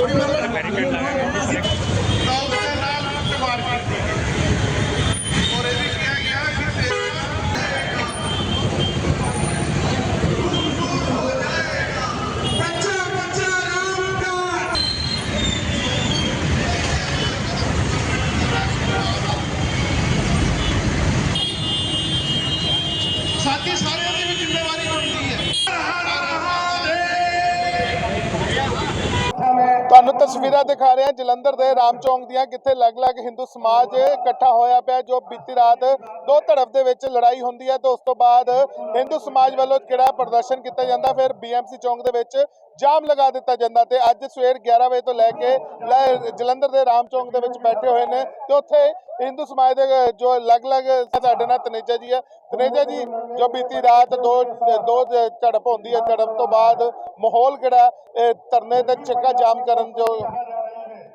Barricade लगाएंगे ਤੁਹਾਨੂੰ ਤਸਵੀਰਾਂ ਦਿਖਾ ਰਹੇ ਹਾਂ ਜਲੰਧਰ ਦੇ ਰਾਮ ਚੌਂਕ ਦੀਆਂ, ਕਿੱਥੇ ਅਲੱਗ-ਅਲੱਗ ਹਿੰਦੂ ਸਮਾਜ ਇਕੱਠਾ ਹੋਇਆ ਪਿਆ, ਜੋ ਬੀਤੀ ਰਾਤ ਦੋ ਧੜਫ ਦੇ ਵਿੱਚ ਲੜਾਈ ਹੁੰਦੀ ਹੈ ਤੇ ਉਸ ਤੋਂ ਬਾਅਦ ਹਿੰਦੂ ਸਮਾਜ ਵੱਲੋਂ ਕਿਹੜਾ ਪ੍ਰਦਰਸ਼ਨ ਕੀਤਾ ਜਾਂਦਾ? ਫਿਰ ਬੀਐਮਸੀ ਚੌਂਕ ਦੇ ਵਿੱਚ ਜਾਮ ਲਗਾ ਦਿੱਤਾ ਜਾਂਦਾ ਤੇ ਅੱਜ ਸਵੇਰ 11 ਵਜੇ ਤੋਂ ਲੈ ਕੇ ਲੈ- ਜਲੰਧਰ ਦੇ ਰਾਮ ਚੌਂਕ ਦੇ ਵਿੱਚ ਬੈਠੇ ਹੋਏ ਨੇ ਤੇ ਉੱਥੇ ਹਿੰਦੂ ਸਮਾਜ ਦੇ ਜੋ ਅਲੱਗ-ਅਲੱਗ ਸਾਡੇ ਨਾਲ ਤਨੇਜਾ ਜੀ ਹੈ ਤਨੇਜਾ ਜੀ, ਜੋ ਬੀਤੀ ਰਾਤ ਦੋ ਦੋ ਝੜਪ ਹੁੰਦੀ ਹੈ ਝੜਪ ਤੋਂ ਬਾਅਦ ਮਾਹੌਲ ਕਿਹੜਾ ਇਹ ਧਰਨੇ ਤੇ ਚੱਕਾ ਜਾਮ ਕਰਨ ਜੋ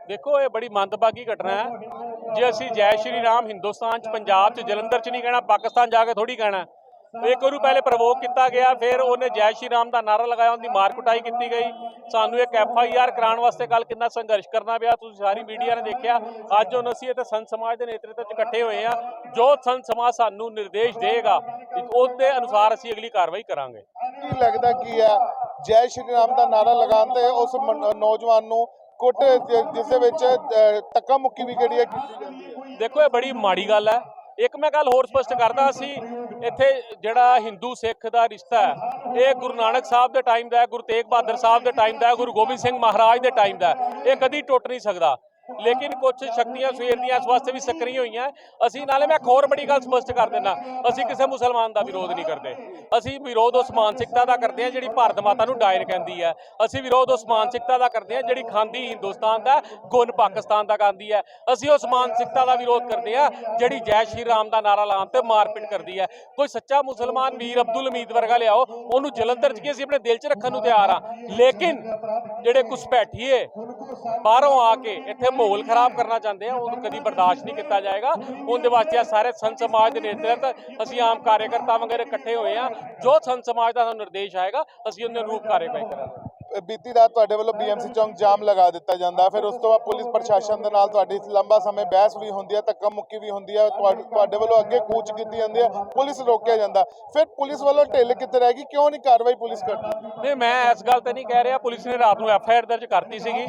ਦੇਖੋ, ਇਹ ਬੜੀ ਮੰਦਭਾਗੀ ਘਟਨਾ ਹੈ। ਜੇ ਅਸੀਂ ਜੈ ਸ਼੍ਰੀ ਰਾਮ ਹਿੰਦੁਸਤਾਨ ਚ, ਪੰਜਾਬ ਚ, ਜਲੰਧਰ ਚ ਨਹੀਂ ਕਹਿਣਾ, ਪਾਕਿਸਤਾਨ ਜਾ ਕੇ ਥੋੜੀ ਕਹਿਣਾ। ਇੱਕ ਵਾਰੂ ਪਹਿਲੇ ਪ੍ਰਵੋਕ ਕੀਤਾ ਗਿਆ ਫਿਰ ਉਹਨੇ ਜੈ ਸ਼੍ਰੀ ਰਾਮ ਦਾ ਨਾਰਾ ਲਗਾਇਆ ਉਹਦੀ ਮਾਰ ਕੁਟਾਈ ਕੀਤੀ ਗਈ। ਸਾਨੂੰ ਇੱਕ ਐਫ ਆਈ ਆਰ ਕਰਾਉਣ ਵਾਸਤੇ ਕੱਲ ਕਿੰਨਾ ਸੰਘਰਸ਼ ਕਰਨਾ ਪਿਆ ਤੁਸੀਂ ਸਾਰੀ ਮੀਡੀਆ ਨੇ ਦੇਖਿਆ। ਅੱਜ ਹੁਣ ਅਸੀਂ ਇੱਥੇ ਸੰਤ ਸਮਾਜ ਦੇ ਨੇਤਰਤਵ ਚ ਇਕੱਠੇ ਹੋਏ ਆ ਜੋ ਸੰਤ ਸਮਾਜ ਸਾਨੂੰ ਨਿਰਦੇਸ਼ ਦੇਗਾ ਉਹਦੇ ਅਨੁਸਾਰ ਅਸੀਂ ਅਗਲੀ ਕਾਰਵਾਈ ਕਰਾਂਗੇ। ਕੀ ਲੱਗਦਾ ਕੀ ਹੈ? ਜੈ ਸ਼੍ਰੀ ਰਾਮ ਦਾ ਨਾਰਾ ਲਗਾਉਣ ਤੇ ਉਸ ਨੌਜਵਾਨ ਨੂੰ ਕੁੱਟ ਜਿਸ ਦੇ ਵਿੱਚ ਧੱਕਾ ਮੁੱਕੀ ਵੀ ਜਿਹੜੀ ਹੈ? ਦੇਖੋ ਇਹ ਬੜੀ ਮਾੜੀ ਗੱਲ ਹੈ। ਇੱਕ ਮੈਂ ਗੱਲ ਹੋਰ ਸਪਸ਼ਟ ਕਰਦਾ ਸੀ ਇੱਥੇ ਜਿਹੜਾ ਹਿੰਦੂ ਸਿੱਖ ਦਾ ਰਿਸ਼ਤਾ ਹੈ, ਇਹ ਗੁਰੂ ਨਾਨਕ ਸਾਹਿਬ ਦੇ ਟਾਈਮ ਦਾ ਹੈ, ਗੁਰੂ ਤੇਗ ਬਹਾਦਰ ਸਾਹਿਬ ਦੇ ਟਾਈਮ ਦਾ ਹੈ, ਗੁਰੂ ਗੋਬਿੰਦ ਸਿੰਘ ਮਹਾਰਾਜ ਦੇ ਟਾਈਮ ਦਾ ਇਹ ਕਦੀ ਟੁੱਟ ਨਹੀਂ ਸਕਦਾ। ਲੇਕਿਨ ਕੁਝ ਸ਼ਕਤੀਆਂ ਸਵੇਰ ਦੀਆਂ ਇਸ ਵਾਸਤੇ ਵੀ ਸਕਰੀ ਹੋਈਆਂ। ਅਸੀਂ ਨਾਲੇ ਮੈਂ ਇੱਕ ਹੋਰ ਬੜੀ ਗੱਲ ਸਪਸ਼ਟ ਕਰ ਦਿੰਦਾ। ਅਸੀਂ ਕਿਸੇ ਮੁਸਲਮਾਨ ਦਾ ਵਿਰੋਧ ਨਹੀਂ ਕਰਦੇ। ਅਸੀਂ ਵਿਰੋਧ ਉਸ ਮਾਨਸਿਕਤਾ ਦਾ ਕਰਦੇ ਹਾਂ ਜਿਹੜੀ ਭਾਰਤ ਮਾਤਾ ਨੂੰ ਡਾਇਰ ਕਹਿੰਦੀ ਹੈ। ਅਸੀਂ ਵਿਰੋਧ ਉਸ ਮਾਨਸਿਕਤਾ ਦਾ ਕਰਦੇ ਹਾਂ ਜਿਹੜੀ ਖਾਂਦੀ ਹਿੰਦੁਸਤਾਨ ਦਾ, ਗੁਣ ਪਾਕਿਸਤਾਨ ਦਾ ਖਾਂਦੀ ਹੈ। ਅਸੀਂ ਉਸ ਮਾਨਸਿਕਤਾ ਦਾ ਵਿਰੋਧ ਕਰਦੇ ਹਾਂ ਜਿਹੜੀ ਜੈ ਸ਼੍ਰੀ ਰਾਮ ਦਾ ਨਾਰਾ ਲਾਉਣ ਤੇ ਮਾਰਪੀਟ ਕਰਦੀ ਹੈ। ਕੋਈ ਸੱਚਾ ਮੁਸਲਮਾਨ ਵੀਰ ਅਬਦੁਲ ਹਮੀਦ ਵਰਗਾ ਲਿਆਓ, ਉਹਨੂੰ ਜਲੰਧਰ 'ਚ ਕੀ ਅਸੀਂ ਆਪਣੇ ਦਿਲ 'ਚ ਰੱਖਣ ਨੂੰ ਤਿਆਰ ਆ ਲੇਕਿਨ ਜਿਹੜੇ ਘੁਸਪੈਠੀਏ ਬਾਹਰੋਂ ਆ ਕੇ ਇੱਥੇ ਮਾਹੌਲ ਖਰਾਬ ਕਰਨਾ ਚਾਹੁੰਦੇ ਆ, ਉਹਨੂੰ ਕਦੀ ਬਰਦਾਸ਼ਤ ਨਹੀਂ ਕੀਤਾ ਜਾਏਗਾ। ਉਹਦੇ ਵਾਸਤੇ ਆ ਸਾਰੇ ਸੰਤ ਸਮਾਜ ਦੇ ਨੇਤਰਤਵ ਅਸੀਂ ਆਮ ਕਾਰਜਕਰਤਾ ਵਗੈਰੇ ਇਕੱਠੇ ਹੋਏ ਆ। ਜੋ ਸੰਤ ਸਮਾਜ ਦਾ ਸਾਨੂੰ ਨਿਰਦੇਸ਼ ਆਏਗਾ, ਅਸੀਂ ਉਹਦੇ ਅਨੁਰੂਪ ਕਾਰਵਾਈ ਕਰਾਂਗੇ। ਬੀਤੀ ਰਾਤ ਤੁਹਾਡੇ ਵੱਲੋਂ ਬੀਐਮਸੀ ਚੌਂਕ ਜਾਮ ਲਗਾ ਦਿੱਤਾ ਜਾਂਦਾ। ਫਿਰ ਉਸ ਤੋਂ ਬਾਅਦ ਪੁਲਿਸ ਪ੍ਰਸ਼ਾਸਨ ਦੇ ਨਾਲ ਤੁਹਾਡੀ ਲੰਬਾ ਸਮੇਂ ਬਹਿਸ ਵੀ ਹੁੰਦੀ ਹੈ, ਧੱਕਾ ਮੁੱਕੀ ਵੀ ਹੁੰਦੀ ਹੈ ਤੁਹਾ- ਤੁਹਾਡੇ ਵੱਲੋਂ ਅੱਗੇ ਕੂਚ ਕੀਤੀ ਜਾਂਦੀ ਹੈ, ਪੁਲਿਸ ਰੋਕਿਆ ਜਾਂਦਾ। ਫਿਰ ਪੁਲਿਸ ਵੱਲੋਂ ਢਿੱਲ ਕਿੱਥੇ ਰਹਿ ਗਈ? ਕਿਉਂ ਨਹੀਂ ਕਾਰਵਾਈ ਪੁਲਿਸ ਕਰਦੀ? ਨਹੀਂ, ਮੈਂ ਇਸ ਗੱਲ ਤੇ ਨਹੀਂ ਕਹਿ ਰਿਹਾ। ਪੁਲਿਸ ਨੇ ਰਾਤ ਨੂੰ ਐਫ ਆਈ ਆਰ ਦਰਜ ਕਰਤੀ ਸੀਗੀ।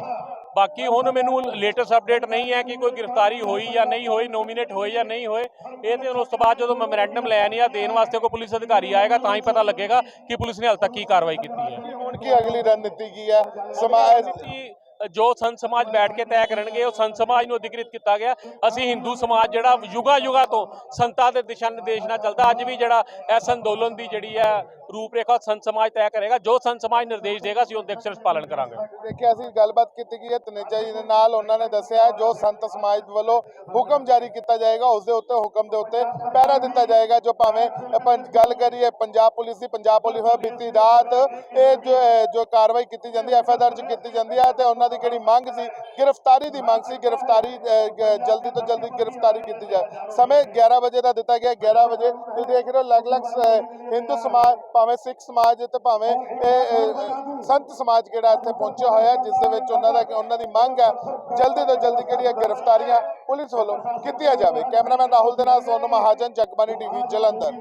ਬਾਕੀ ਹੁਣ ਮੈਨੂੰ ਲੇਟੈਸਟ ਅਪਡੇਟ ਨਹੀਂ ਹੈ ਕਿ ਕੋਈ ਗ੍ਰਿਫਤਾਰੀ ਹੋਈ ਜਾਂ ਨਹੀਂ ਹੋਈ ਨੋਮੀਨੇਟ ਹੋਏ ਜਾਂ ਨਹੀਂ ਹੋਏ। ਇਹ ਤੇ ਉਸ ਤੋਂ ਬਾਅਦ ਜਦੋਂ ਮੈਮੋਰੈਂਡਮ ਲੈਣ ਜਾਂ ਦੇਣ ਵਾਸਤੇ ਕੋਈ ਪੁਲਿਸ ਅਧਿਕਾਰੀ ਆਏਗਾ ਤਾਂ ਹੀ ਪਤਾ ਲੱਗੇਗਾ ਕਿ ਪੁਲਿਸ ਨੇ ਹਾਲ ਤੱਕ ਕੀ ਕਾਰਵਾਈ ਕੀਤੀ ਹੈ। ਹੁਣ ਕੀ ਅਗਲੀ ਰਣਨੀਤੀ ਕੀ ਹੈ? ਸਮਾਜ ਜੋ ਸੰਤ ਸਮਾਜ ਬੈਠ ਕੇ ਤੈਅ ਕਰਨਗੇ ਉਹ ਸੰਤ ਸਮਾਜ ਨੂੰ ਅਧਿਕ੍ਰਿਤ ਕੀਤਾ ਗਿਆ। ਅਸੀਂ ਹਿੰਦੂ ਸਮਾਜ ਜਿਹੜਾ ਯੁਗਾ ਯੁਗਾ ਤੋਂ ਸੰਤਾਂ ਦੇ ਦਿਸ਼ਾ ਨਿਰਦੇਸ਼ ਨਾਲ ਚੱਲਦਾ ਅੱਜ ਵੀ ਜਿਹੜਾ ਇਸ ਅੰਦੋਲਨ ਦੀ ਜਿਹੜੀ ਹੈ ਰੂਪਰੇਖਾ ਸੰਤ ਸਮਾਜ ਤੈਅ ਕਰੇਗਾ, ਜੋ ਸੰਤ ਸਮਾਜ ਨਿਰਦੇਸ਼ ਦੇਗਾ, ਅਸੀਂ ਉਹਦੇ ਅਕਸਰ ਪਾਲਣ ਕਰਾਂਗੇ। ਦੇਖਿਆ, ਅਸੀਂ ਗੱਲਬਾਤ ਕੀਤੀ ਗਈ ਹੈ, ਤਨੇਜਾ ਜੀ ਦੇ ਨਾਲ ਉਹਨਾਂ ਨੇ ਦੱਸਿਆ ਜੋ ਸੰਤ ਸਮਾਜ ਵੱਲੋਂ ਹੁਕਮ ਜਾਰੀ ਕੀਤਾ ਜਾਏਗਾ ਉਸ ਦੇ ਉੱਤੇ ਹੁਕਮ ਦੇ ਉੱਤੇ ਪਹਿਰਾ ਦਿੱਤਾ ਜਾਏਗਾ, ਜੋ ਭਾਵੇਂ ਆਪਾਂ ਗੱਲ ਕਰੀਏ, ਪੰਜਾਬ ਪੁਲਿਸ ਦੀ, ਪੰਜਾਬ ਪੁਲਿਸ ਵੱਲੋਂ ਬੀਤੀ ਰਾਤ ਇਹ ਜੋ ਜੋ ਕਾਰਵਾਈ ਕੀਤੀ ਜਾਂਦੀ ਹੈ ਐਫ ਆਈ ਦਰਜ ਕੀਤੀ ਜਾਂਦੀ ਹੈ, ਤੇ ਉਹਨਾਂ ਦੀ ਕਿਹੜੀ ਮੰਗ ਸੀ, ਗ੍ਰਿਫਤਾਰੀ ਦੀ ਮੰਗ ਸੀ, ਗ੍ਰਿਫਤਾਰੀ ਜਲਦੀ ਤੋਂ ਜਲਦੀ ਗ੍ਰਿਫਤਾਰੀ ਕੀਤੀ ਜਾਏ। ਸਮੇਂ 11 ਵਜੇ ਦਾ ਦਿੱਤਾ ਗਿਆ 11 ਵਜੇ ਤੁਸੀਂ ਦੇਖ ਰਹੇ ਹੋ ਅਲੱਗ-ਅਲੱਗ ਹਿੰਦੂ ਸਮਾਜ ਭਾਵੇਂ ਸਿੱਖ ਸਮਾਜ ਤੇ ਭਾਵੇਂ ਇਹ ਸੰਤ ਸਮਾਜ ਕਿਹੜਾ ਇੱਥੇ ਪਹੁੰਚਿਆ ਹੋਇਆ, ਜਿਸ ਦੇ ਵਿੱਚ ਉਹਨਾਂ ਦਾ ਉਹਨਾਂ ਦੀ ਮੰਗ ਹੈ, ਜਲਦੀ ਤੋਂ ਜਲਦੀ ਕਿਹੜੀਆਂ ਗ੍ਰਿਫਤਾਰੀਆਂ ਪੁਲਿਸ ਵੱਲੋਂ ਕੀਤੀਆਂ ਜਾਵੇ। ਕੈਮਰਾਮੈਨ ਰਾਹੁਲ ਦੇ ਨਾਲ ਸੋਨੂ ਮਹਾਜਨ ਜਗਬਾਨੀ ਟੀਵੀ, ਜਲੰਧਰ।